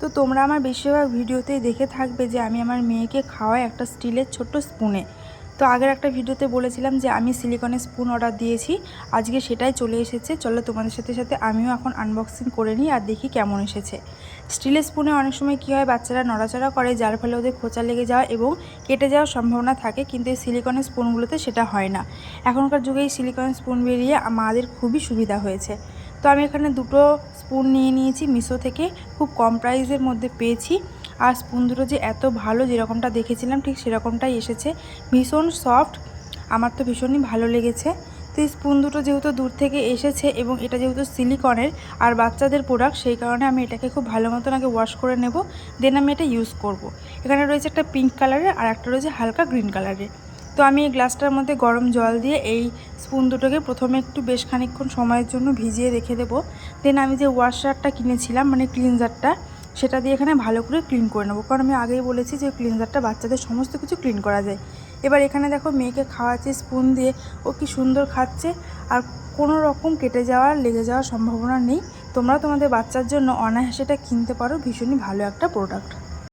তো তোমরা আমার বেশিরভাগ ভিডিওতেই দেখে থাকবে যে আমি আমার মেয়েকে খাওয়াই একটা স্টিলের ছোট্ট স্পুনে। তো আগের একটা ভিডিওতে বলেছিলাম যে আমি সিলিকনের স্পুন অর্ডার দিয়েছি, আজকে সেটাই চলে এসেছে। চলো তোমাদের সাথে সাথে আমিও এখন আনবক্সিং করে নিই আর দেখি কেমন এসেছে। স্টিলের স্পুনে অনেক সময় কী হয়, বাচ্চারা নড়াচড়া করে, যার ফলে ওদের খোঁচা লেগে যাওয়া এবং কেটে যাওয়ার সম্ভাবনা থাকে, কিন্তু এই সিলিকনের স্পুনগুলোতে সেটা হয় না। এখনকার যুগে এই সিলিকনের স্পুন বেরিয়ে মাদের খুবই সুবিধা হয়েছে। তো আমি এখানে দুটো স্পুন নিয়ে নিয়েছি, মিশো থেকে খুব কম প্রাইসের মধ্যে পেয়েছি। আর স্পুন দুটো যে এত ভালো যেরকমটা দেখেছিলাম, ঠিক সেরকমটাই এসেছে। ভীষণ সফট, আমার তো ভীষণই ভালো লেগেছে। তো এই স্পুন দুটো যেহেতু দূর থেকে এসেছে এবং এটা যেহেতু সিলিকনের আর বাচ্চাদের প্রোডাক্ট সেই কারণে আমি এটাকে খুব ভালো মতন আগে ওয়াশ করে নেব দেন আমি এটা ইউজ করব। এখানে রয়েছে একটা পিঙ্ক কালারের আর একটা রয়েছে হালকা গ্রিন কালারের তো আমি এই গ্লাসটার মধ্যে গরম জল দিয়ে এই স্পুন দুটোকে প্রথমে একটু বেশ খানিকক্ষণ সময়ের জন্য ভিজিয়ে রেখে দেবো। দেন আমি যে ওয়াশারটা কিনেছিলাম মানে ক্লিনজারটা, সেটা দিয়ে এখানে ভালো করে ক্লিন করে নেব। কারণ আমি আগেই বলেছি যে ক্লিনজারটা বাচ্চাদের সমস্ত কিছু ক্লিন করা যায়। এবার এখানে দেখো মেয়েকে খাওয়াচ্ছে, স্পুন দিয়ে ও কি সুন্দর খাচ্ছে, আর কোনো রকম কেটে যাওয়ার, লেগে যাওয়ার সম্ভাবনা নেই। তোমরা তোমাদের বাচ্চার জন্য অনায়াসে এটা কিনতে পারো, ভীষণই ভালো একটা প্রোডাক্ট।